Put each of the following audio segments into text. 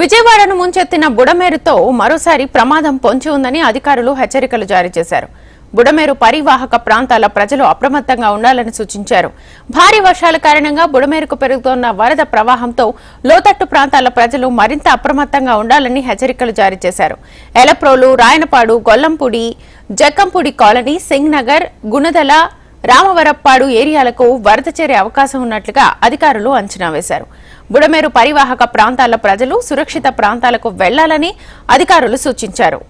విజయవాడను ముంచెత్తిన బుడమేరుతో మరోసారి ప్రమాదం పొంచి ఉందని అధికారులు హెచ్చరికలు జారీ చేశారు. బుడమేరు పరివాహక ప్రాంతాల ప్రజలు అప్రమత్తంగా ఉండాలని సూచించారు. భారీ వర్షాల కారణంగా బుడమేరుకు పెరుగుతోన్న వరద ప్రవాహంతో లోతట్టు ప్రాంతాల ప్రజలు మరింత అప్రమత్తంగా ఉండాలని హెచ్చరికలు జారీ చేశారు. ఎలప్రోలు రాయనపాడు గొల్లంపూడి జక్కంపూడి కాలనీ సింగ్ నగర్ గుణదల రామవరప్పాడు ఏరియాలకు వరద చేరే అవకాశం ఉన్నట్లుగా అధికారులు అంచనా వేశారు. బుడమేరు పరివాహక ప్రాంతాల ప్రజలు సురక్షిత ప్రాంతాలకు వెళ్ళాలని అధికారులు సూచించారు.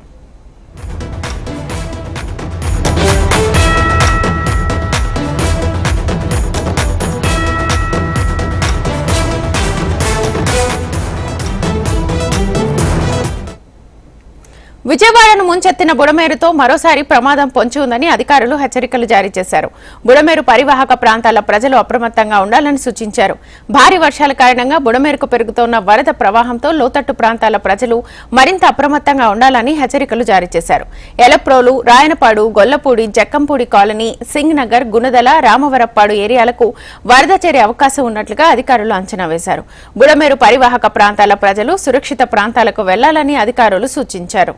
విజయవాడను ముంచెత్తిన బుడమేరుతో మరోసారి ప్రమాదం పొంచి ఉందని అధికారులు హెచ్చరికలు జారీ చేశారు. బుడమేరు పరివాహక ప్రాంతాల ప్రజలు అప్రమత్తంగా ఉండాలని సూచించారు. భారీ వర్షాల కారణంగా బుడమేరుకు పెరుగుతోన్న వరద ప్రవాహంతో లోతట్టు ప్రాంతాల ప్రజలు మరింత అప్రమత్తంగా ఉండాలని హెచ్చరికలు జారీ చేశారు. ఎలప్రోలు రాయనపాడు గొల్లపూడి జక్కంపూడి కాలనీ సింగ్ నగర్ గుణదల రామవరప్పాడు ఏరియాలకు వరద చేరే అవకాశం ఉన్నట్లుగా అధికారులు అంచనా వేశారు. బుడమేరు పరివాహక ప్రాంతాల ప్రజలు సురక్షిత ప్రాంతాలకు వెళ్ళాలని అధికారులు సూచించారు.